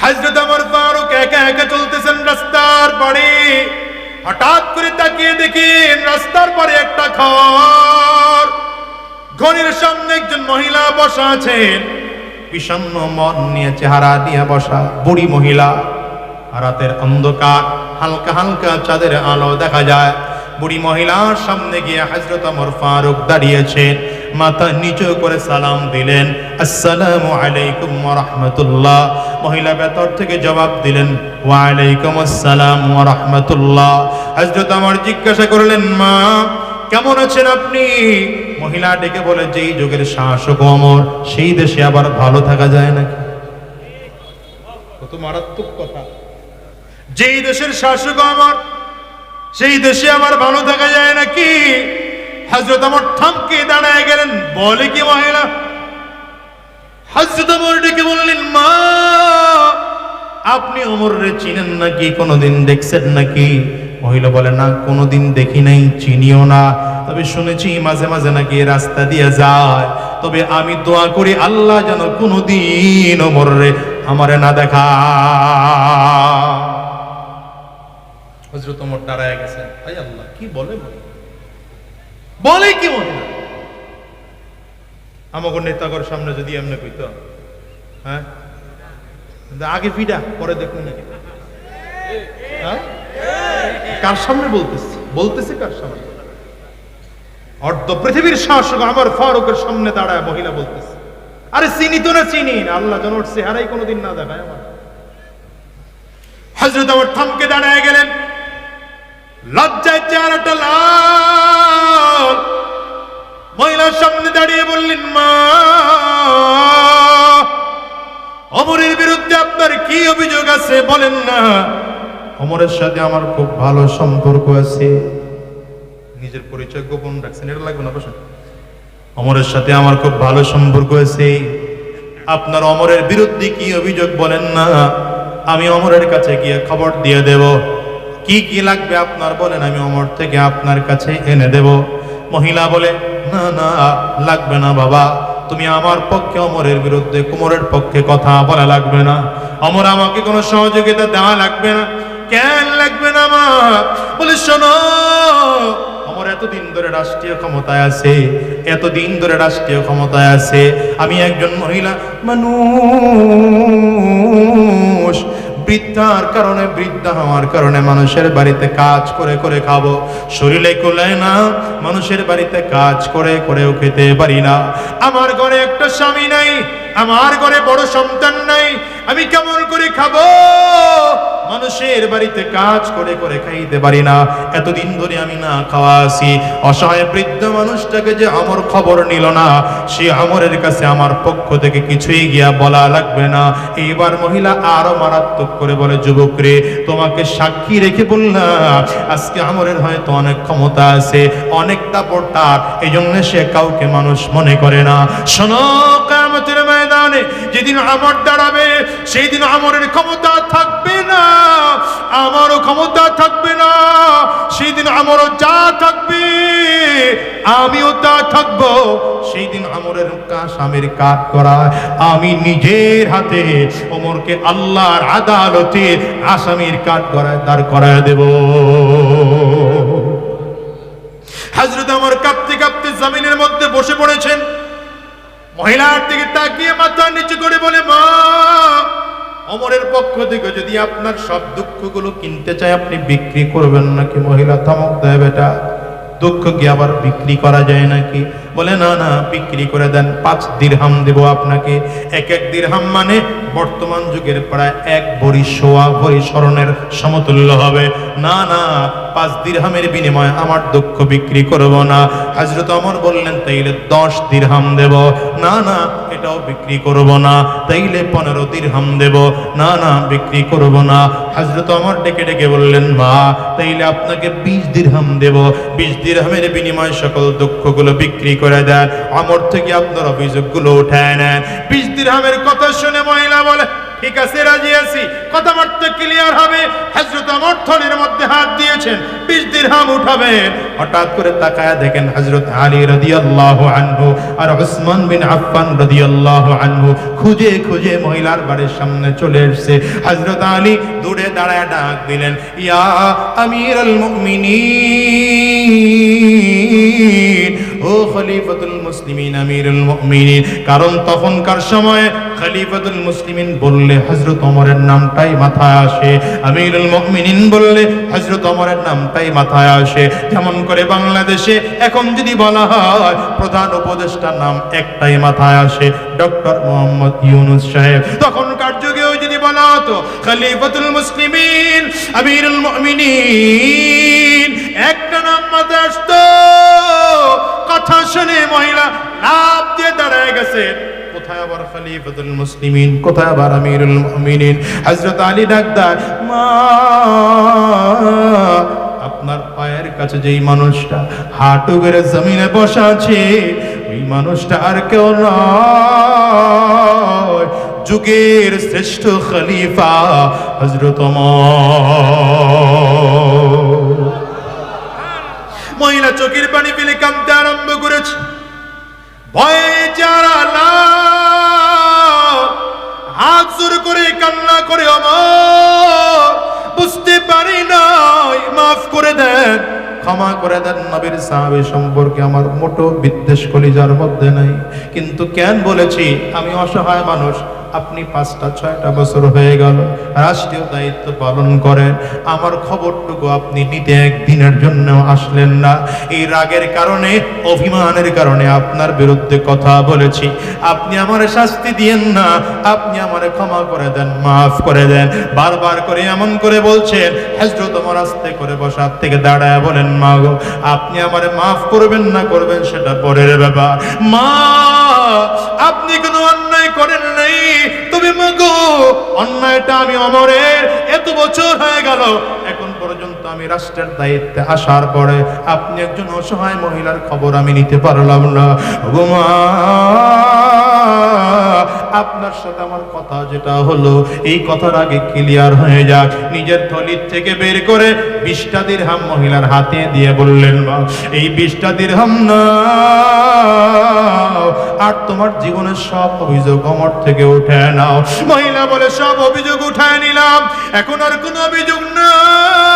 হাজরত আমার ফারুক একা একা চলতেছেন রাস্তার পাড়ে। হঠাৎ করে তাকিয়ে দেখেন রাস্তার পরে একটা ঘর। ঘরের সামনে একজন মহিলা বসা আছেন। বিষণ্ণ মন নিয়ে চেহারা দিয়ে বসা বুড়ি মহিলা। রাতের অন্ধকার, হালকা হালকা চাঁদের আলো দেখা যায়। বুড়ি মহিলার সামনে গিয়ে হজরত আমর ফারুক দাঁড়িয়েছেন। মাথা নিচু করে সালাম দিলেন, আসসালামু আলাইকুম রাহমাতুল্লাহ। মহিলা ভেতর থেকে জবাব দিলেন ওয়া আলাইকুম আসসালাম রাহমাতুল্লাহ। হযরত আমার জিজ্ঞাসা করলেন, মা, কেমন আছেন আপনি? মহিলা ডেকে বলে, যেই যুগের শাসক অমর, সেই দেশে আবার ভালো থাকা যায় নাকি? কত মারাত্মক কথা। যেই দেশের শাসক আমার সেই দেশে আবার ভালো থাকা যায় নাকি? হজরত আমার থামকে দাঁড়ায় গেলেন। বলে কি মহিলা? হজরত আমার ডেকে বললেন, মা, আপনি অমররে চিনেন নাকি? কোনোদিন দেখছেন নাকি? মহিলা বলে, না, কোনোদিন দেখি নাই, চিনিও না। তবে শুনেছি মাঝে মাঝে নাকি রাস্তা দিয়ে যায়। তবে আমি দোয়া করি আল্লাহ যেন কোনোদিন অমররে আমারে না দেখা হজরত ওমর দাঁড়ায় গেছেন। আল্লাহ, কি বলে বলে বলে কি মহিলা আমাকে নেতাগর সামনে যদি এমনি কইত হ্যাঁ? আগে ফিডা, পরে দেখুন নাকি। হ্যাঁ? কার সামনে বলতেছে? বলতেছে কার সামনে? অর্ধ পৃথিবীর শাসক আমার ফারুকের সামনে দাঁড়ায় মহিলা বলতেছে। আরে চিনি তো না চিনি? আল্লাহ যেন ওর চেহারাই কোনোদিন না দেখায় আমার। হজরত আমার থামকে দাঁড়ায় গেলেন। লজ্জায় চেহারাটা লাল। বললেন মা, অমরের বিরুদ্ধে আপনার কি অভিযোগ আছে বলেন না? অমরের সাথে আমার খুব ভালো সম্পর্ক আছে। নিজের পরিচয় গোপন রাখছেন, এটা লাগবে না অমরের সাথে আমার খুব ভালো সম্পর্ক আছে। আপনার অমরের বিরুদ্ধে কি অভিযোগ বলেন না? আমি অমরের কাছে গিয়ে খবর দিয়ে দেব। কি কি লাগবে আপনার বলেন, আমি অমর থেকে আপনার কাছে এনে দেব। মহিলা বলে না না, লাগবে না বাবা। তুমি আমার পক্ষে অমরের বিরুদ্ধে কুমরের পক্ষে কথা বলা লাগবে না। অমর আমাকে কোনো সহযোগিতা দেওয়া লাগবে না। কেন লাগবে না মা? বলে শোনো আমার এতদিন ধরে রাষ্ট্রীয় ক্ষমতায় আছে, এতদিন ধরে রাষ্ট্রীয় ক্ষমতায় আছে। আমি একজন মহিলা মানুষ। বৃদ্ধার কারণে, বৃদ্ধা হওয়ার কারণে মানুষের বাড়িতে কাজ করে করে খাব। শরীরে কুলে না, মানুষের বাড়িতে কাজ করে, করেও খেতে পারি না। আমার ঘরে একটা স্বামী নাই আমার ঘরে বড় সন্তান নাই, আমি কেমন করে খাব? মানুষের বাড়িতে কাজ করে করে খাইতে পারি না। এতদিন ধরে আমি না খাওয়া আছি। অসহায় বৃদ্ধ মানুষটাকে যে আমার খবর নিল না, সে আমরের কাছে আমার পক্ষ থেকে কিছুই গিয়া বলা লাগবে না। এইবার মহিলা আরও মারাত্মক করে বলে, যুবক রে, তোমাকে সাক্ষী রেখে বললাম, আজকে আমরের হয়তো অনেক ক্ষমতা আছে অনেক দাপট তার এই জন্য সে কাউকে মানুষ মনে করে না। শোনো কামতের ময়দানে যেদিন আমর দাঁড়াবে সেই দিন আমরের ক্ষমতা থাকবে না, আমারও ক্ষমতা থাকবে না সেই দিন আমারও যা থাকবে, আমিও তা থাকব। সেই দিন আমরের স্বামীর কাজ করা আমি নিজের হাতে ওমরকে আল্লাহর আদালতে আসামির কাজ করায়, দাঁড় করায় দেব। হাজরত আমার কাঁপতে কাঁপতে জমিনের মধ্যে বসে পড়েছেন। মহিলার দিকে তাকিয়ে মাথা নিচু করে বলে, মা, অমরের পক্ষ থেকে যদি আপনার সব দুঃখগুলো কিনতে চায় আপনি বিক্রি করবেন নাকি? মহিলা ধমক দেয়, বেটা, দুঃখ কি আবার বিক্রি করা যায় নাকি? বলে, না না, বিক্রি করে দেন, পাঁচ দিরহাম দেব আপনাকে। এক এক দিরহাম মানে বর্তমান যুগের প্রায় এক ভরি সোয়া ভরি স্মরণের সমতুল্য হবে। না না পাঁচ দিরহামের বিনিময়ে আমার দুঃখ বিক্রি করব না। হাজরত অমর বললেন, তাইলে দশ দিরহাম দেব। না না, এটাও বিক্রি করব না। তাইলে পনেরো দিরহাম দেব। না না, বিক্রি করব না। হাজরত অমর ডেকে ডেকে বললেন, মা, তাইলে আপনাকে বিশ দিরহাম দেব। বিশ দিরহামের বিনিময়ে সকল দুঃখগুলো বিক্রি করে দেন। অমর থেকে আপনার অভিযোগগুলো উঠায় নেন। বিশ দিরহামের কথা শুনে মহিলা বলে ঠিক আছে, রাজি আছি। কথাবার্তা ক্লিয়ার হবে। হযরত অমর্থনের মধ্যে হাত দিয়েছেন, বিশ দিরহাম উঠাবেন হঠাৎ করে তাকায়া দেখেন হযরত আলী রাদিয়াল্লাহু আনহু আর উসমান বিন আফফান রাদিয়াল্লাহু আনহু খুঁজে খুঁজে মহিলার বাড়ির সামনে চলে এসেছে। হযরত আলী দূরে দাঁড়ায় ডাক দিলেন, ইয়া আমিরাল মুমিনিন ও খলিফাতুল মুসলিমিন, আমিরুল মুমিনিন। কারণ তখনকার সময়ে খলিফাতুল মুসলিমিন বললে হযরত ওমরের নামটাই মাথায় আসে, আমিরুল মুমিনিন বললে হযরত ওমরের নামটাই মাথায় আসে। যেমন করে বাংলাদেশে এখন যদি বলা হয়, প্রধান উপদেষ্টার নাম একটাই মাথায় আসে, ডক্টর মোহাম্মদ ইউনুস সাহেব। তখনকার যুগেও যদি বলা হতো, খলিফাতুল মুসলিমিন, আমিরুল মুমিনিন, একটা নাম মাথায় আসতো কথা শুনে মহিলা লাভ দিয়ে দাঁড়ায় গেছে। কোথায় আবার খলিফাতুল মুসলিমিন? কোথায় আবার আমিরুল মুমিনিন? হযরত আলী ডাকদার, মা, আপনার পায়ের কাছে যেই মানুষটা হাঁটু গেড়ে জমিনে বসা আছে, ওই মানুষটা আর কেউ নয়। যুগের শ্রেষ্ঠ খলিফা হযরত মহিলা চোখের পানি ফেলে কাঁদতে আরম্ভ করেছে। না হাত করে কান্না করে বুঝতে পারি মাফ করে দেন, ক্ষমা করে দেন সম্পর্কে আমার মোটো বিদ্বেষ মধ্যে নাই। কিন্তু কেন বলেছি, আমি অসহায় মানুষ আপনি পাঁচটা, ছয়টা বছর হয়ে গেল, রাষ্ট্রীয় দায়িত্ব পালন করেন। আমার খবরটুকু আপনি নিতে একদিনের জন্য আসলেন না। এই রাগের কারণে, অভিমানের কারণে আপনার বিরুদ্ধে কথা বলেছি। আপনি আমার শাস্তি দিয়েন না, আপনি আমার ক্ষমা করে দেন, মাফ করে দেন। বারবার করে এমন করে বলছেন, হজরত আমার আস্তে করে বসার থেকে দাঁড়ায় বলেন মা গো আপনি আমারে মাফ করবেন না করবেন সেটা পরের ব্যাপার। মা, আপনি কোনো অন্যায় করেন নাই। তবে মগো অন্যায়টা আমি অমরের। এত বছর হয়ে গেল এখন পর্যন্ত আমি রাষ্ট্রের দায়িত্বে আসার পরে আপনি একজন অসহায় মহিলার খবর আমি নিতে পারলাম না। ওগো মা, আপনার সাথে আমার কথা যেটা হলো, এই কথার আগে ক্লিয়ার হয়ে যাক। নিজের থলির থেকে বের করে বিশটা দিরহাম মহিলার হাতে দিয়ে বললেন, মা, এই বিশটা দিরহাম না আর তোমার জীবনের সব অভিযোগ অমর থেকে উঠে নাও। মহিলা বলে, সব অভিযোগ উঠায় নিলাম, এখন আর কোনো অভিযোগ নাই।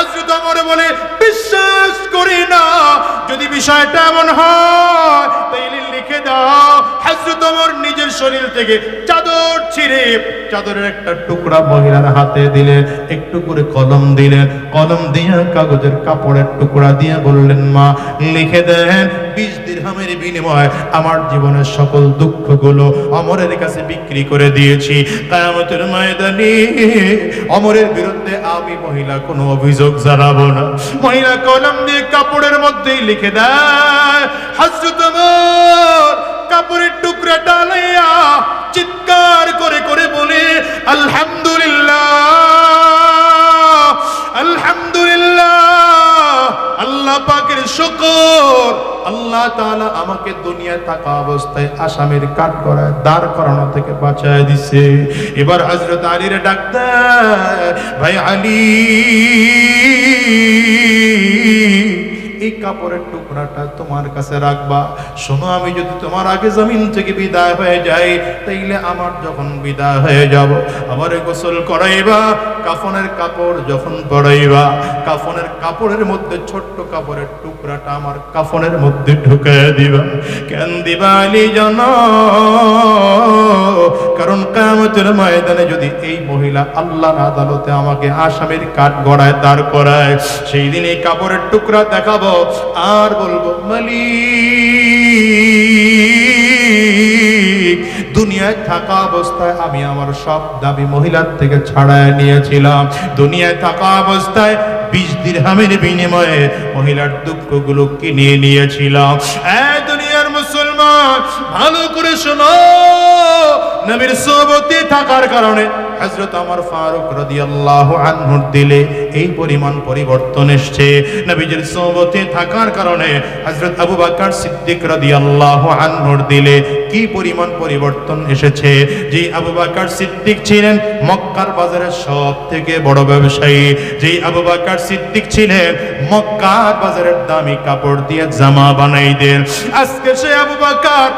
হাজরত বলে, বিশ্বাস করি না। যদি বিষয়টা এমন হয়, তাইলে লিখে দাও হাজরত নিজের শরীর থেকে চাদর চাদরের একটা টুকরা মহিলার হাতে দিলেন একটু করে কলম কলম দিয়ে কাগজের কাপড়ের টুকরা দিয়ে বললেন, মা, লিখে দেন, বিশ দিরহামের বিনিময়ে আমার জীবনের সকল দুঃখগুলো অমরের কাছে বিক্রি করে দিয়েছি। কায়ামতের ময়দানে অমরের বিরুদ্ধে আমি মহিলা কোনো অভিযোগ জানাব না। মহিলা কলম দিয়ে কাপড়ের মধ্যেই লিখে দেয়, হজরত কাপড়ের টুকরা ডালাইয়া চিৎকার করে করে বলে, আলহামদুলিল্লাহ আলহামদুলিল্লাহ। আল্লাহ পাকের শুকর। আল্লাহ তাআলা আমাকে দুনিয়ায় থাকা অবস্থায় আসামের কাঠ করায় দাঁড় করানো থেকে বাঁচায় দিছে। এবার হযরত আলীর ডাক্তার ভাই আলী, এই কাপড়ের টুকরাটা তোমার কাছে রাখবা। শোনো, আমি যদি তোমার আগে জমিন থেকে বিদায় হয়ে যাই, তাইলে আমার যখন বিদায় হয়ে যাব, আমারে গোসল করাইবা। কাফনের কাপড় যখন পরাইবা কাফনের কাপড়ের মধ্যে ছোট্ট কাপড়ের টুকরাটা আমার কাফনের মধ্যে ঢুকে দিবা। কেন দিবা আলী জানো? কারণ কামতের ময়দানে যদি এই মহিলা আল্লাহ আদালতে আমাকে আসামের কাঠ গড়ায় দাঁড় করায়, সেই দিন এই কাপড়ের টুকরা দেখাবো। আর বলব মালিক দুনিয়ায় থাকা অবস্থায় আমি আমার সব দাবি মহিলার থেকে ছাড়ায় নিয়েছিলাম। দুনিয়ায় থাকা অবস্থায় বিশ দিরহামের বিনিময়ে মহিলার দুঃখগুলো কিনে নিয়েছিলাম। দুনিয়ার মুসলমান, ভালো করে শোনো, নবীর সোবতে থাকার কারণে হযরত আমার ফারুক রাদিয়াল্লাহু আনহুর দিলে এই পরিমাণ পরিবর্তন এসেছে। নবীজির সোহবতে থাকার কারণে হযরত আবু বকর সিদ্দিক রাদিয়াল্লাহু আনহুর দিলে কি পরিমাণ পরিবর্তন এসেছে? যে আবু বকর সিদ্দিক ছিলেন মক্কার বাজারের সব থেকে বড় ব্যবসায়ী। যে আবু বকর সিদ্দিক ছিলেন মক্কার বাজারের দামি কাপড় দিয়ে জামা বানাই দেন আজকে সে আবু বকর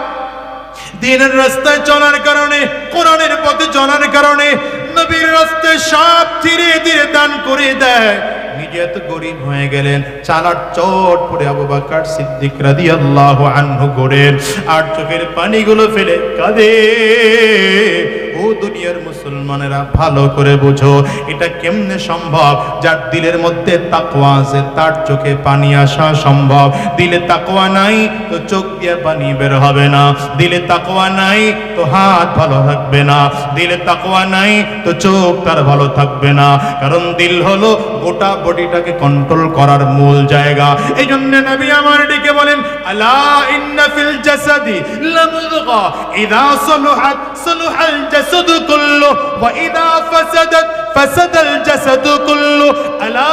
দিনের রাস্তায় চলার কারণে, কোরআনের পথে চলার কারণে নবীর রাস্তায় সব ধীরে ধীরে দান করে দেয়। নিজে এত গরিব হয়ে গেলেন, চালার চট পরে আবু বাকার সিদ্দিক আল্লাহ আনহু করেন, আর চোখের পানিগুলো ফেলে কাঁদে। দুনিয়ার মুসলমানেরা ভালো করে বুঝো, এটা কেমনে সম্ভব? যার দিলের মধ্যে তাকওয়া আছে, তার চোখে পানি আসা সম্ভব। দিলে তাকওয়া নাই, তো চোখ দিয়ে পানি বের হবে না। দিলে তাকওয়া নাই, তো হাত ভালো থাকবে না। দিলে তাকওয়া নাই, তো চোখ তার ভালো থাকবে না। কারণ দিল হলো গোটা বডিটাকে কন্ট্রোল করার মূল জায়গা। এই জন্য নবী আমার ডেকে বলেন, আলা ইন্না ফিল জাসাদি লামুদগা, ইদা সলুহাত সলুহাল জাসাদু কুল্লু ওয়া ইদা ফাসাদাত ফাসাদাল জাসাদু কুল্লু আলা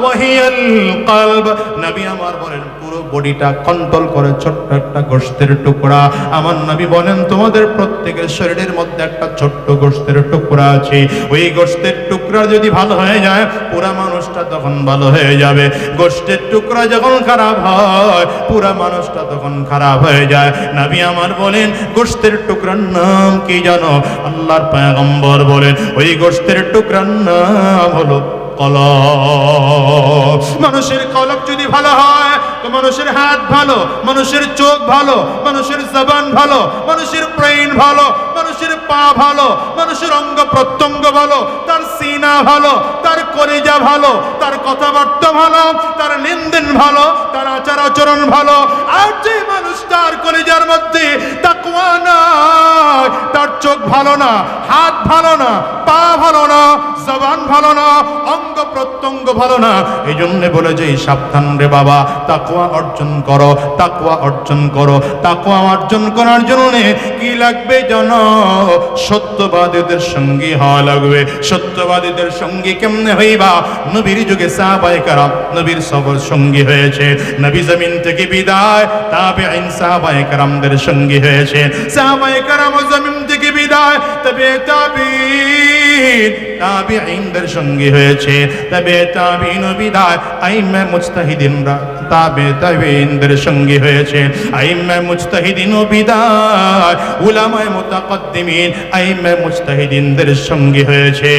ওয়াহিয়াল কলব নবী আমার বলেন পুরো বডিটা কন্ট্রোল করে ছোট্ট একটা গোশতের টুকরা। আমার নবী বলেন, তোমাদের প্রত্যেকের শরীরের মধ্যে একটা ছোট্ট গোশতের টুকরা আছে। ওই গোশতের টুকরা যদি ভালো হয়ে যায়, পুরা মানুষটা তখন ভালো হয়ে যাবে। গোশতের টুকরা যখন খারাপ হয়, পুরা মানুষটা তখন খারাপ হয়ে যায়। নবী আমার বলেন, গোষ্ঠের টুকরার নাম কি জানো? আল্লাহর পয়গম্বর বলেন, ওই গোশতের টুকরার নাম হলো মানুষের কলব যদি ভালো হয়, তো মানুষের হাত ভালো, মানুষের চোখ ভালো, মানুষের জবান ভালো, মানুষের ব্রেইন ভালো, মানুষের পা ভালো, মানুষের অঙ্গ প্রত্যঙ্গ ভালো, তার সিনা ভালো, তার কলিজা ভালো, তার কথাবার্তা ভালো, তার লেনদেন ভালো, তার আচার আচরণ ভালো। আর যে মানুষ তার কলিজার মধ্যে তাকওয়া নাই, তার চোখ ভালো না, হাত ভালো না, পা ভালো না, জবান ভালো না, অঙ্গ প্রত্যঙ্গ ভালো না এই জন্য বলে যে, সাবধান রে বাবা তাকওয়া অর্জন করো তাকওয়া অর্জন করো তাকওয়া অর্জন করার জন্য কি লাগবে জানো? সত্যবাদীদের সঙ্গী হওয়া লাগবে। সত্যবাদীদের সঙ্গী কেমনে হইবা? নবীর যুগে সাহাবায়ে কারাম নবীর সবর সঙ্গী হয়েছে। নবী জমিন থেকে বিদায় তাবে আইন সাহাবায়ে কারামদের সঙ্গী হয়েছে। সাহাবায়ে কারাম জমিন থেকে বিদায় তবে তাবিন তাবিঈনদের সঙ্গী হয়েছে। তবে তাবিন বিদায় আইমে মুজতাহিদিনরা তাবে তাবিঈনদের সঙ্গী হয়েছে। আইমে মুজতাহিদিন বিদায় উলামায়ে মুতাকাদ্দিমিন আইমে মুস্তাহিদিনদের সঙ্গী হয়েছে।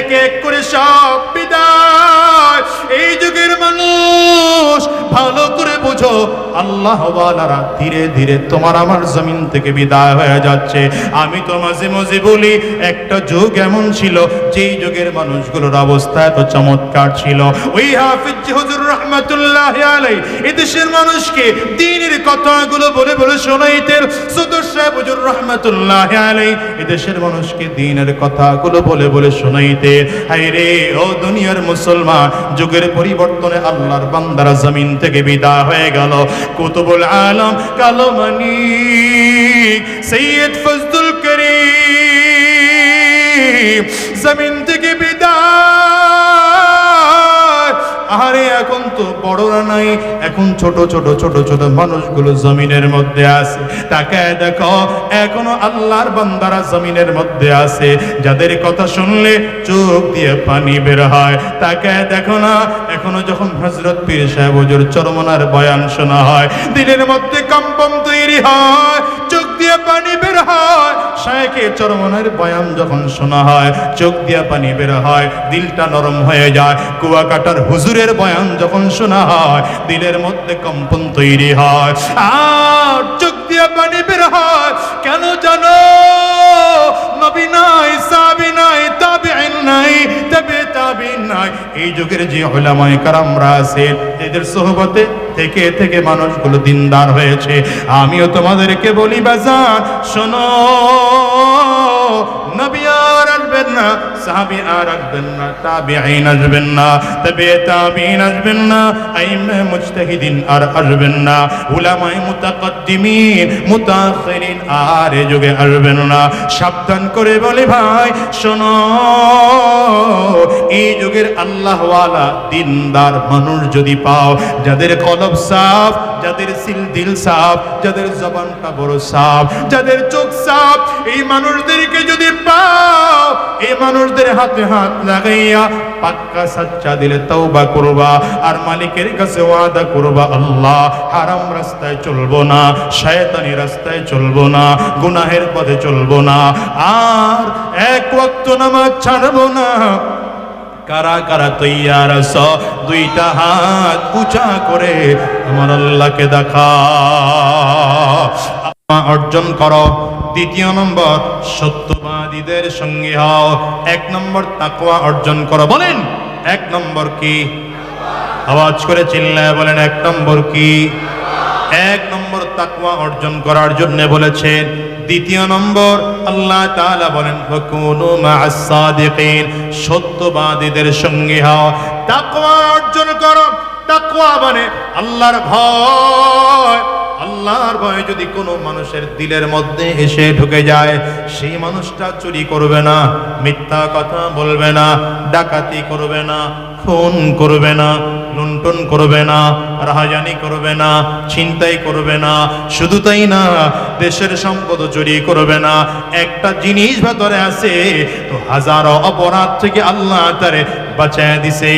এক এক করে সব বিদায়। এই যুগের মানুষ। ভালো করে বুঝো আল্লাহওয়ালারা ধীরে ধীরে তোমার আমার জমিন থেকে বিদায় হয়ে যাচ্ছে। আমি তো মাঝে মাঝে বলি, একটা যুগ এমন ছিল, যেই যুগের মানুষগুলোর অবস্থা এত চমৎকার ছিল। ওই হাফিজ হুজুর রহমাতুল্লাহ আলাই এদেশের মানুষকে দিনের কথাগুলো বলে বলে শোনাইতেন। সদর সাহেব হুজুর রহমাতুল্লাহ আলাই এদেশের মানুষকে দিনের কথাগুলো বলে বলে শোনাইতেন। হায় রে ও দুনিয়ার মুসলমান, যুগের পরিবর্তনে আল্লাহর বান্দারা জমিন থেকে বিদা হয়ে গেল। কুতুবুল আলম কালো মানিক সৈয়দ ফজদুল করিম, জমিন আরে এখন তো বড়রা নাই, এখন ছোট ছোট ছোট ছোট মানুষগুলো জমিনের মধ্যে আছে। তাকে দেখো, এখনও আল্লাহর বান্দারা জমিনের মধ্যে আছে। যাদের কথা শুনলে চোখ দিয়ে পানি বের হয়। তাকে দেখো না, এখনও যখন হজরত পীর সাহেব হুজুর চরমনার বয়ান শোনা হয়, দিলের মধ্যে কম্পন তৈরি হয়, চোখ দিয়ে পানি বের হয়। শায়কে চরমনার বয়ান যখন শোনা হয়, চোখ দিয়ে পানি বের হয়, দিলটা নরম হয়ে যায়। কুয়াকাটার হুজুরের বয়ান যখন শোনা হয়, দিলের মধ্যে কম্পন তৈরি হয়। আর চোখ দিয়ে পানি বের হয়, কেন জানো? নবী নাই সাবি নাই নাই, তবে তাবিন নাই। এই যুগের যে ওলামায়ে কারামরা আছে, এদের সোহবতে থেকে থেকে মানুষগুলো দিনদার হয়েছে। আমিও তোমাদেরকে বলি বাজার শোনো, নবী আর না, সাহাবি আর না তাবিঈন আসবেন না, তবে তাবিঈন আসবেন না, আইমে আর আসবেন না মুতাকদ্দিমিন আর এ যুগে আসবেন না। সাবধান করে বলে ভাই, শোনো, এই যুগের আল্লাহওয়ালা দিনদার মানুষ যদি পাও, যাদের কলব সাফ, যাদের সিল দিল সাফ, যাদের জবানটা বড় সাফ, যাদের চোখ সাফ, এই মানুষদেরকে যদি পাও এই মানুষদের হাতে হাত লাগাইয়া পাক্কা সাচ্চা দিলে তওবা করবা, আর মালিকের কাছে ওয়াদা করবা, আল্লাহ, হারাম রাস্তায় চলবো না, শয়তানি রাস্তায় চলবো না, গুনাহের পথে চলবো না, আর এক ওয়াক্ত নামাজ ছাড়বো না। কারা কারা তৈয়ার আছ? দুইটা হাত উঁচা করে আমার আল্লাহকে দেখা অর্জন করো। দ্বিতীয় নম্বর, সত্যবাদীদের সঙ্গে হও। এক নম্বর তাকওয়া অর্জন করো। বলেন, এক নম্বর কি? আওয়াজ করে চিল্লায় বলেন, এক নম্বর কি? এক নম্বর তাকওয়া অর্জন করার জন্য বলেছেন। দ্বিতীয় নম্বর, আল্লাহ তাআলা বলেন, ফাকুনু মা'আস সাদিকিন সত্যবাদীদের সঙ্গে হও। তাকওয়া অর্জন করো। তাকওয়া মানে আল্লাহর ভয়। আল্লাহর ভয় যদি কোনো মানুষের দিলের মধ্যে এসে ঢুকে যায়, সেই মানুষটা চুরি করবে না, মিথ্যা কথা বলবে না, ডাকাতি করবে না, খুন করবে না, লুণ্ঠন করবে না, রাহাজানি করবে না, ছিনতাই করবে না, শুধু তাই না, দেশের সম্পদ চুরি করবে না। একটা জিনিস ভেতরে আছে, তো হাজারো অপরাধ থেকে আল্লাহ তারে বাঁচায় দিছে।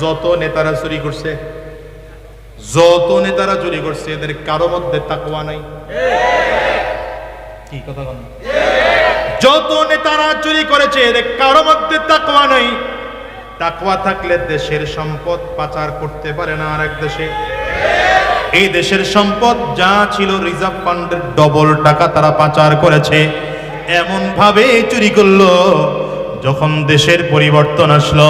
যত নেতারা চুরি করছে যত নেতারা চুরি করছে, এদের কারও মধ্যে তাকওয়া নাই। কি কথা বলেন? যত নেতারা চুরি করেছে, এদের কারও মধ্যে তাকওয়া নাই। তাকওয়া থাকলে দেশের সম্পদ পাচার করতে পারে না আরেক দেশে। এই দেশের সম্পদ যা ছিল রিজার্ভ ফান্ডের ডবল টাকা তারা পাচার করেছে। এমন ভাবে চুরি করল। যখন দেশের পরিবর্তন আসলো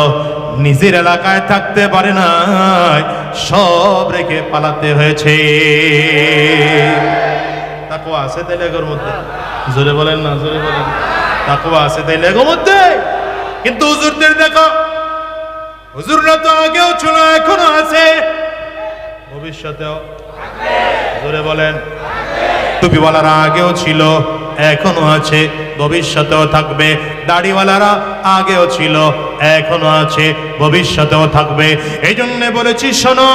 নিজের এলাকায় থাকতে পারে না সব রেখে পালাতে হয়েছে। তাকওয়া আছে তাইলে এগোর মধ্যে? জোরে বলেন না, জোরে বলেন। তাকওয়া আছে তাইলে এগোর মধ্যে? কিন্তু হুজুরদের দেখো, হুজুররা তো আগেও ছিল, এখনও আছে। ভবিষ্যতেও জোরে বলেন। টুপিওয়ালারা আগেও ছিল, এখনও আছে, ভবিষ্যতেও থাকবে। দাড়িওয়ালারা আগেও ছিল এখনও আছে, ভবিষ্যতেও থাকবে। এই জন্যে বলেছি, শোনো,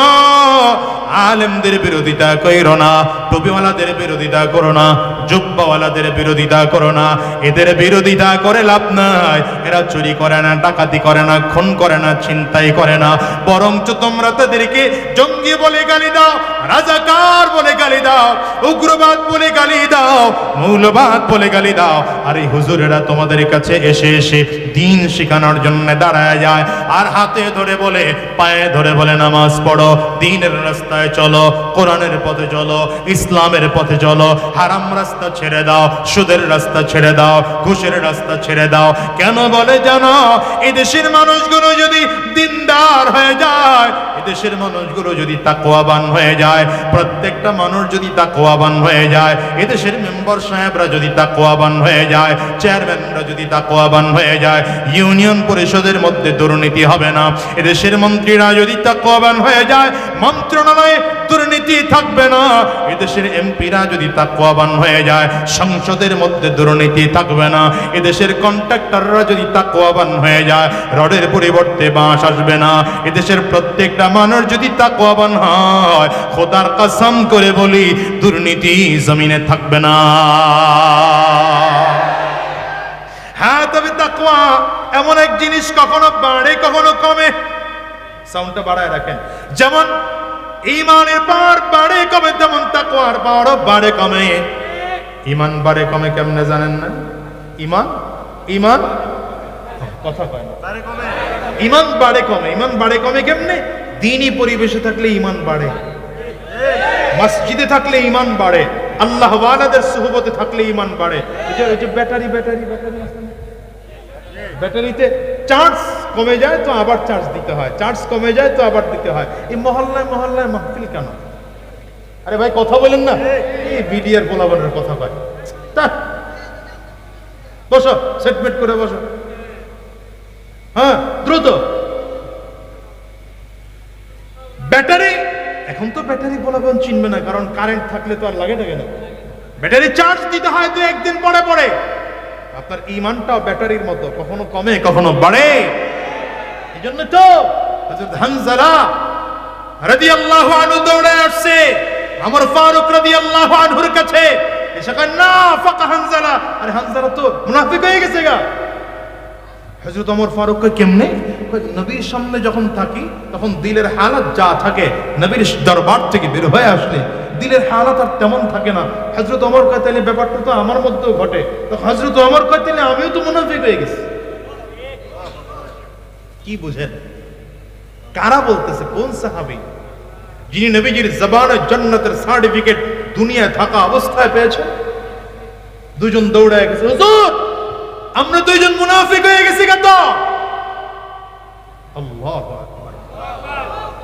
আলেমদের বিরোধিতা কইরো না, টুপিওয়ালাদের বিরোধিতা করো না। জুব্বাওয়ালাদের বিরোধিতা করো না। এদের বিরোধিতা করে লাভ নাই। এরা চুরি করে না, ডাকাতি করে না, খুন করে না, ছিনতাই করে না। বরঞ্চ তোমরা তাদেরকে জঙ্গি বলে গালি দাও, রাজাকার বলে গালি দাও, উগ্রবাদ বলে গালি দাও, মৌলবাদ বলে গালি দাও। আর এই হুজুরেরা তোমাদের কাছে এসে এসে দিন শেখানোর জন্য দাঁড়ায় যায়। আর হাতে ধরে বলে, পায়ে ধরে বলে নামাজ পড়ো, দিনের রাস্তায় চলো, কোরআনের পথে চলো, ইসলামের পথে চলো, হারাম রাস্তা ছেড়ে দাও, সুদের রাস্তা ছেড়ে দাও, ঘুষের রাস্তা ছেড়ে দাও। কেন বলে জানো? এই দেশের মানুষগুলো যদি দিনদার হয়ে যায় দেশের মানুষগুলো যদি তাকওয়াবান হয়ে যায়, প্রত্যেকটা মানুষ যদি তাকওয়াবান হয়ে যায়, এদেশের মেম্বার সাহেবরা যদি তাকওয়াবান হয়ে যায়, চেয়ারম্যানরা যদি তাকওয়াবান হয়ে যায়, ইউনিয়ন পরিষদের মধ্যে দুর্নীতি হবে না। এদেশের মন্ত্রীরা যদি তাকওয়াবান হয়ে যায়, মন্ত্রণালয়ে দুর্নীতি থাকবে না। এদেশের এমপিরা যদি তাকওয়াবান হয়ে যায়, সংসদের মধ্যে দুর্নীতি থাকবে না। এদেশের কন্ট্রাক্টররা যদি তাকওয়াবান হয়ে যায়, রডের পরিবর্তে বাঁশ আসবে না। এদেশের প্রত্যেকটা মানুষ যদি তাকওয়াবান হয় খোদার কসম করে বলি দুর্নীতি জমিনে থাকবে না। হ্যাঁ তবে তাকওয়া এমন এক জিনিস কখনো বাড়ে কখনো কমে। সাউন্ডটা বাড়ায় রাখেন। যেমন ইমানের পার বাড়ে কমে। তেমন তাকওয়ার পারও বাড়ে কমে। ইমান বাড়ে কমে কেমনে জানেন না? ইমান ইমান কথা কয় না। ইমান বাড়ে কমে। ইমান বাড়ে কমে কেমনে? দিনই পরিবেশে থাকলে ইমান বাড়ে। মসজিদে থাকলে ইমান বাড়ে। আল্লাহ ওয়ালাদের সুহবতে থাকলে ইমান বাড়ে। এই যে- ব্যাটারি ব্যাটারি ব্যাটারি ব্যাটারিতে চার্জ কমে যায় তো আবার চার্জ দিতে হয়। চার্জ কমে যায় তো আবার দিতে হয়। এই মহল্লায় মহল্লায় মাহফিল কেন? আরে ভাই, কথা বলেন না। এই বিডিআর পোলাবনের কথা কয়। তা বসো সেটমেট করে বসো। হ্যাঁ দ্রুত। ব্যাটারি? এখন তো ব্যাটারি বলাবেন চিনবে না, কারণ কারেন্ট থাকলে তো আর লাগে না কেন? ব্যাটারি চার্জ দিতে হয় তো একদিন পরে পরে। আপনার ইমানটাও ব্যাটারির মতো, কখনো কমে, কখনো বাড়ে। এই জন্য তো হযরত হানজালা রাদিয়াল্লাহু আনহু দৌড়ে আসছে। আমার ফারুক রাদিয়াল্লাহু আনহুর কাছে। এসে কয় না, ফাকা হানজালা। আরে হানজালা তো মুনাফিক হয়ে গেছে গা। হজরত অমর ফারুক কেমনে নবীর সামনে যখন থাকি, তখন দিলের হালাত যা থাকে, নবীর দরবার থেকে বের হয়ে আসলে দিলের হালাত আর তেমন থাকে না। হজরত অমর কয় তাহলে ব্যাপারটা তো আমার মধ্যেও ঘটে। তো হজরত অমর কয় তাহলে আমিও তো হয়ে গেছি। কি বুঝেন? কারা বলতেছে, কোন সাহাবী? যিনি নবীজির জবানে জান্নাতের সার্টিফিকেট দুনিয়ায় থাকা অবস্থায় পেয়েছেন? দুজন দৌড়ায় গেছে, হুজুর, আমরা দুইজন মুনাফিক হয়ে গেছি কত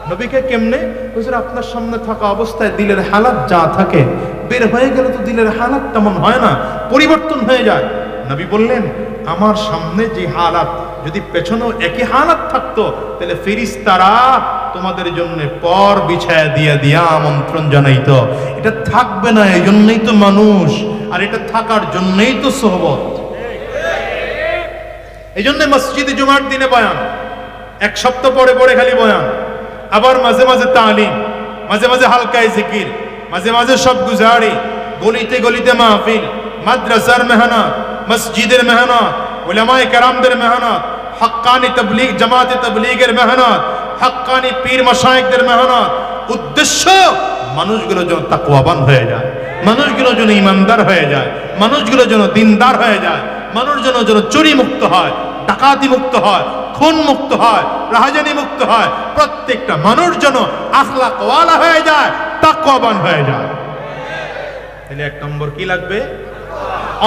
নবীকে কেমনে? হুজুর, আপনার সামনে থাকা অবস্থায় দিলের হালাত যা থাকে, বের হয়ে গেলে তো দিলের হালাত তেমন হয় না, পরিবর্তন হয়ে যায়। নবী বললেন, আমার সামনে যে হালাত, যদি পেছনেও একই হালাত থাকতো, তাহলে ফেরিস্তারা তোমাদের জন্য পর বিছায়া দিয়া দিয়া আমন্ত্রণ জানাইতো। এটা থাকবে না এই জন্যই তো মানুষ, আর এটা থাকার জন্যই তো সোহবত। এই জন্য মসজিদে জুমার দিনে বয়ান এক সপ্তাহ পরে পরে খালি বয়ান। আবার মাঝে মাঝে তালিম, মাঝে মাঝে হালকায় জিকির, মাঝে মাঝে সব গুজারি, গলিতে গলিতে মাহফিল, মাদ্রাসার মেহনত, মসজিদের মেহনত, উলামায়ে কেরামদের মেহনত, হাক্কানি তবলিগ, জামাতে তবলিগের মেহনত, হাক্কানি পীর মশায়েকদের মেহনত। উদ্দেশ্য, মানুষগুলো যেন তাকওয়াবান হয়ে যায়, মানুষগুলো যেন ইমানদার হয়ে যায়, মানুষগুলো যেন দিনদার হয়ে যায়, মানুষ যেন যেন চুরি মুক্ত হয় ডাকাতি মুক্ত হয় খুন মুক্ত হয়, রাহাজানি মুক্ত হয়। প্রত্যেকটা মানুষ যেন আখলাক ওয়ালা হয়ে যায়, তাকওয়াবান হয়ে যায়। তাহলে এক নম্বর কি লাগবে?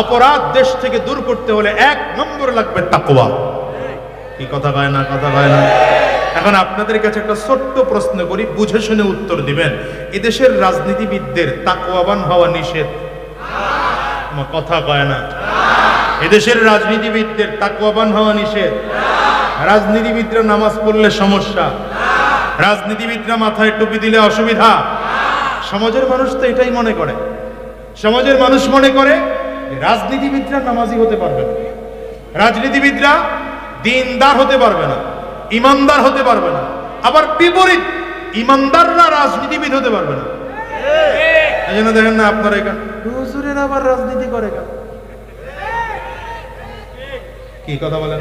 অপরাধ দেশ থেকে দূর করতে হলে এক নম্বর লাগবে তাকওয়া। কি কথা কয় না, কথা কয় না? এখন আপনাদের কাছে একটা ছোট্ট প্রশ্ন করি, বুঝে শুনে উত্তর দিবেন। এদেশের রাজনীতিবিদদের তাকওয়াবান হওয়া নিষেধ? কথা কয় না। এদেশের রাজনীতিবিদদের তাকওয়াবান হওয়া নিষেধ? রাজনীতিবিদরা নামাজ পড়লে সমস্যা। রাজনীতিবিদরা মাথায় টুপি দিলে অসুবিধা। সমাজের মানুষ তো এটাই মনে করে। সমাজের মানুষ মনে করে রাজনীতিবিদরা নামাজি হতে পারবে না। রাজনীতিবিদরা দিনদার হতে পারবে না, ইমানদার হতে পারবে না। আবার বিপরীত, ইমানদাররা রাজনীতিবিদ হতে পারবে না। এই জন্য দেখেন না আপনার এখানে। হুজুরের আবার রাজনীতি করে কেন? কি কথা বলেন?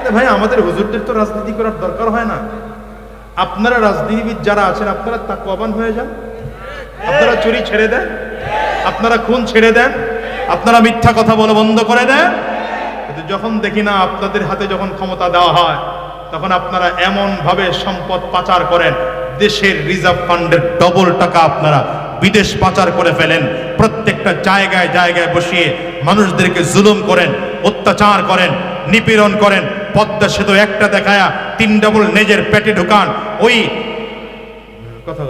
আরে ভাই আমাদের হুজুরদের তো রাজনীতি করার দরকার হয় না। আপনারা রাজনীতিবিদ যারা আছেন আপনারা তা তাকওয়াবান হয়ে যান। আপনারা চুরি ছেড়ে দেন। আপনারা খুন ছেড়ে দেন। আপনারা মিথ্যা কথা বলে বন্ধ করে দেন। কিন্তু যখন দেখি না আপনাদের হাতে যখন ক্ষমতা দেওয়া হয় তখন আপনারা এমন ভাবে সম্পদ পাচার করেন দেশের রিজার্ভ ফান্ডের ডবল টাকা আপনারা বিদেশ পাচার করে ফেলেন। প্রত্যেকটা জায়গায় জায়গায় বসিয়ে মানুষদেরকে জুলুম করেন, অত্যাচার করেন, নিপীড়ন করেন, পদ্মা সেতু একটা দেখায়া তিন ডবল নেজের পেটে ঢুকান, ওই কথা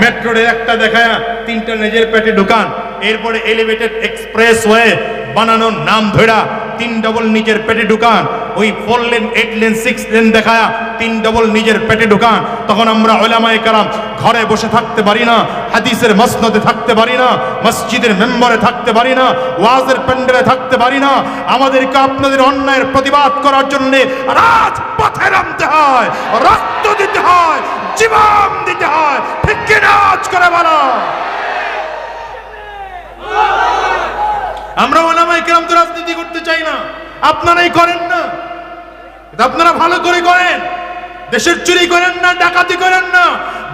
মেট্রো রেল একটা দেখায়া তিনটা নিজের পেটে ঢুকান, এরপরে এলিভেটেড এক্সপ্রেস ওয়ে বানানোর নাম ধরা তিন ডবল নিজের পেটে ঢুকান। ওই four lane eight lane six lane দেখায়া তিন ডবল নিজের পেটে ঢুকান। তখন আমরা ওলামায়ে কারাম ঘরে বসে থাকতে পারি না, হাদিসের মসনদে থাকতে পারি না, মসজিদের মেম্বারে থাকতে পারি না, ওয়াজের প্যান্ডেলে থাকতে পারি না। আমাদেরকে আপনাদের অন্যায়ের প্রতিবাদ করার জন্য রাজপথে নামতে হয়, রক্ত দিতে হয়, জীবন দিতে হয়। ঠিক কিনা করে বলো? আমরা কেরাম তো রাজনীতি করতে চাই না আপনারাই করেন না এটা আপনারা ভালো করে করেন দেশের চুরি করেন না ডাকাতি করেন না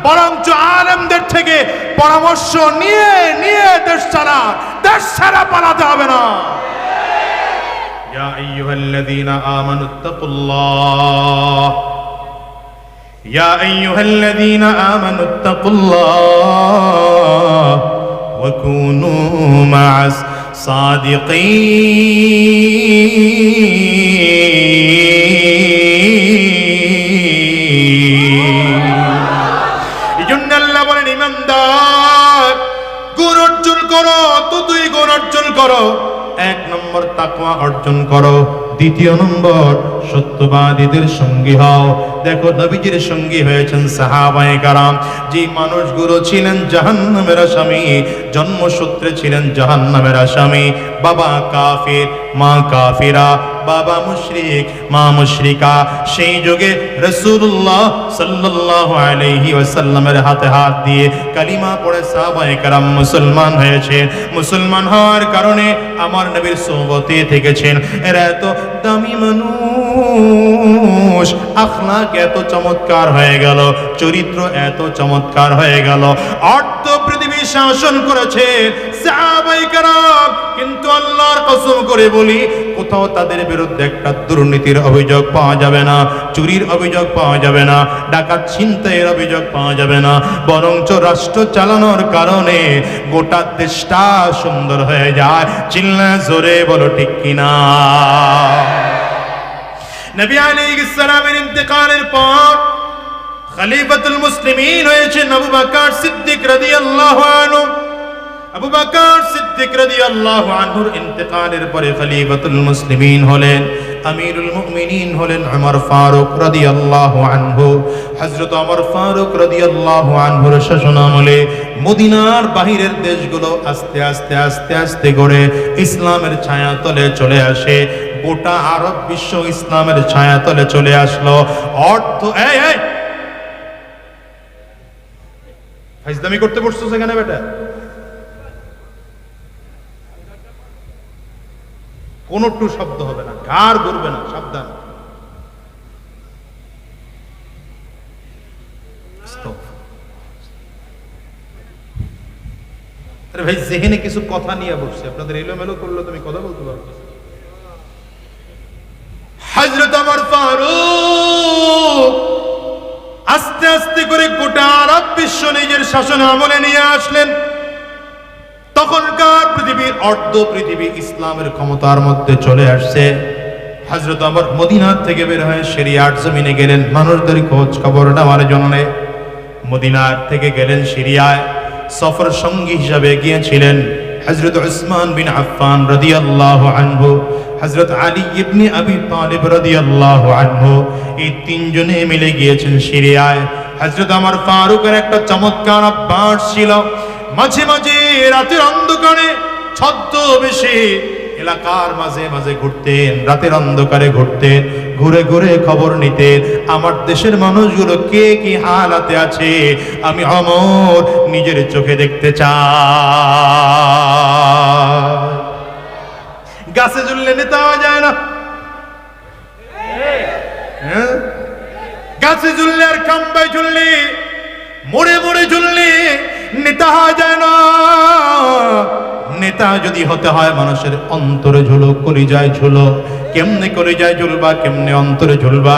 বরঞ্চ আলেমদের থেকে পরামর্শ নিয়ে নিয়ে দেশ ছাড়া দেশ ছাড়া পালাতে হবে না يا أيها الذين آمنوا اتقوا الله يا أيها الذين آمنوا اتقوا الله وكونوا مع الصادقين জন্য আল্লাহ বলেন, ইমানদার গুণ অর্জন করো তো তুই গুণ এক নম্বর তাকওয়া অর্জন করো, দ্বিতীয় নম্বর সত্যবাদীদের সঙ্গী হও। দেখো, নবীজির সঙ্গী হয়েছেন সাহাবায়ে কারাম। যে মানুষগুলো ছিলেন জাহান্নামের আসামি, জন্মসূত্রে ছিলেন জাহান্নামের আসামি। বাবা কাফির, মা কাফিরা, বাবা মুশরিক, মা মুশরিকা। সেই যুগে রাসূলুল্লাহ সাল্লাল্লাহু আলাইহি ওয়াসাল্লামের হাতে হাত দিয়ে কালিমা পড়ে সাহাবায়ে কারাম মুসলমান হয়েছে মুসলমান হওয়ার কারণে আমার নবীর সোহবতে থেকেছেন। এরা এত দামি মানুষ। আখলাক এত চমৎকার হয়ে গেল, চরিত্র এত চমৎকার হয়ে গেল। অর্থ পৃথিবী শাসন কারাম, কিন্তু আল্লাহর কসম করে বলি, কোথাও তাদের বিরুদ্ধে একটা দুর্নীতির অভিযোগ পাওয়া যাবে না, চুরির অভিযোগ পাওয়া যাবে না, ডাকাত ছিনতাইয়ের অভিযোগ পাওয়া যাবে না, বরঞ্চ রাষ্ট্র চালানোর কারণে গোটা দেশটা সুন্দর হয়ে যায়। চিল্লা জোরে বলো, ঠিক কিনা? নবী আলাইহিস সালামের ইন্তেকালের পর খলিফাতুল মুসলিমিন হয়েছেন আবু বকর সিদ্দিক রাদিয়াল্লাহু আনহু আবু বকর সিদ্দিক রাদিয়াল্লাহু আনহুর ইন্তেকালের পরে খলিফাতুল মুসলিমিন হলেন আমিরুল মুমিনিন হলেন ওমর ফারুক রাদিয়াল্লাহু আনহু। হযরত ওমর ফারুক রাদিয়াল্লাহু আনহুর শাসনামলে মদিনার বাহিরের দেশগুলো আস্তে আস্তে আস্তে আস্তে করে ইসলামের ছায়াতলে চলে আসে। গোটা আরব বিশ্ব ইসলামের ছায়াতলে চলে আসলো। অর্থ, এই ফাইজদামি করতে বসছো সেখানে বেটা? কোন টু শব্দ হবে না। ঘাড় ঘুরবে না, সাবধান। ভাই, জেহেনে কিছু কথা নিয়ে বসছে। আপনাদের এলোমেলো করলে তুমি কথা বলতে পারবে। হজরত আমার ফারুক আস্তে আস্তে করে গোটা আরব বিশ্ব নিজের শাসন আমলে নিয়ে আসলেন। তখনকার পৃথিবীর অর্ধ পৃথিবী ইসলামের ক্ষমতার মধ্যে চলে আসছে। হজরত আমার মদিনার থেকে বের হয়ে সিরিয়ার জমিনে গেলেন। মানুষদের খোঁজ খবর নেওয়ার জন্য মদিনার থেকে গেলেন সিরিয়ায়। সফর সঙ্গী হিসাবে গিয়েছিলেন হজরত উসমান বিন আফান রদি আল্লাহ আনহু হজরত আলী ইবনে আবি তালিব রাদিয়াল্লাহু আনহু। এই তিনজনে মিলে গিয়েছেন সিরিয়ায়। হজরত আমার ফারুকের একটা চমৎকার অভ্যাস ছিল। মাঝে মাঝে রাতের অন্ধকারে ছদ্মবেশে এলাকার মাঝে মাঝে ঘুরতেন, রাতের অন্ধকারে ঘুরতেন, ঘুরে ঘুরে খবর নিতেন, আমার দেশের মানুষগুলো কে কি হালাতে আছে? আমি অমর, নিজের চোখে দেখতে চাই। গাছে ঝুললে নেতা যায় না। হ্যাঁ? গাছে ঝুললে আর খাম্বায় ঝুললে মোড়ে মোড়ে ঝুললে নেতা যায় না। নেতা যদি হতে হয়, মানুষের অন্তরে ঝুলো করি যায় ঝুলো। কেমনে করে যায় ঝুলবা, কেমনে অন্তরে ঝুলবা?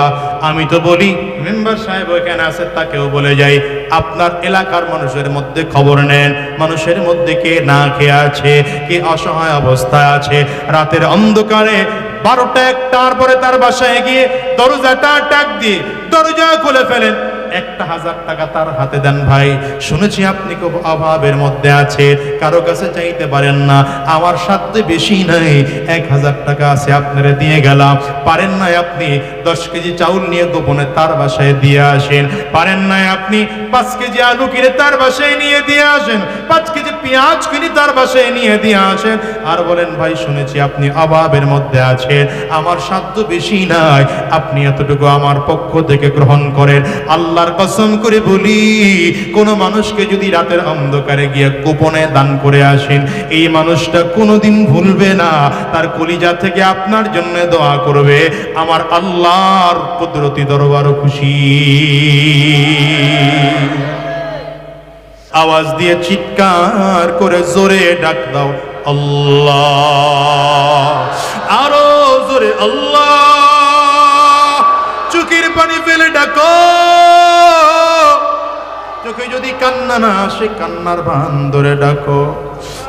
আমি তো বলি, মেম্বার সাহেব এখানে আছে, তাকেও বলে যাই। আপনার এলাকার মানুষের মধ্যে খবর নেন। মানুষের মধ্যে কে না খেয়ে আছে, কে অসহায় অবস্থায় আছে। রাতের অন্ধকারে বারোটা একটার পরে তার বাসায় গিয়ে দরজাটা টাক দিয়ে দরজা খুলে ফেলেন। একটা হাজার টাকা তার হাতে দেন ভাই। শুনেছি আপনি খুব অভাবের মধ্যে আছে কারও কাছে চাইতে পারেন না। আমার সাথে বেশি নাই, এক হাজার টাকা আছে আপনারা দিয়ে গেলাম। পারেন নাই আপনি দশ কেজি চাউল নিয়ে গোপনে তার বাসায় দিয়ে আসেন। পারেন নাই আপনি পাঁচ কেজি আলু কিনে তার বাসায় নিয়ে দিয়ে আসেন। পাঁচ কেজি পেঁয়াজ কিনে তার বাসায় নিয়ে দিয়ে আসেন। আর বলেন, ভাই, শুনেছি আপনি অভাবের মধ্যে আছেন। আমার সাধ্য বেশি নাই। আপনি এতটুকু আমার পক্ষ থেকে গ্রহণ করেন। আল্লাহর কসম করে বলি, কোন মানুষকে যদি রাতের অন্ধকারে গিয়ে গোপনে দান করে আসেন, এই মানুষটা কোনোদিন ভুলবে না। তার কলিজা থেকে আপনার জন্য দোয়া করবে, আমার আল্লাহর কুদরতি দরবারও খুশি। আওয়াজ দিয়ে চিৎকার করে জোরে ডাক দাও, আল্লাহ। আরও জোরে, আল্লাহ। চোখের পানি ফেলে ডাকো। চোখে যদি কান্না না আসে, কান্নার ভান ধরে ডাকো।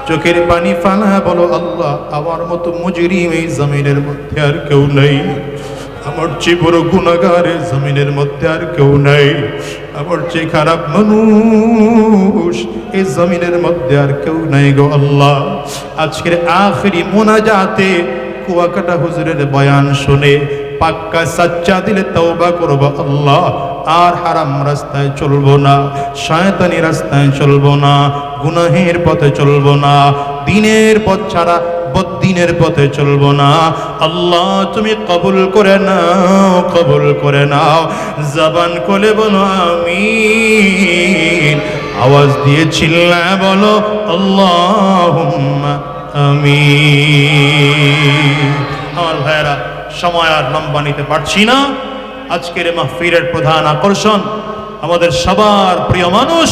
চোখের পানি ফালা, বলো, আল্লাহ, আমার মতো মুজরিম এই জমিনের মধ্যে আর কেউ নেই। আমার চেয়ে বড় গুণাগারে জমিনের মধ্যে আর কেউ নাই। আমার চেয়ে খারাপ মানুষ এই জমিনের মধ্যে আর কেউ নাই গো আল্লাহ। আজকের আখরি মোনাজাতে কুয়াকাটা হুজুরের বয়ান শুনে পাক্কা সাচ্চা দিলে তওবা করব আল্লাহ, আর হারাম রাস্তায় চলবো না, শয়তানি রাস্তায় চলবো না, গুনাহের পথে চলবো না, দিনের পথ ছাড়া বদ্দিনের পথে চলবো না। আল্লাহ, তুমি কবুল করে নাও, কবুল করে নাও। জবান কোলে বলো আমি আওয়াজ দিয়ে চিল্লা বলো আল্লাহ আমি। আমার ভাইয়েরা, সময় আর লম্বা নিতে পারছি না। আজকের মাহফিরের প্রধান আকর্ষণ আমাদের সবার প্রিয় মানুষ।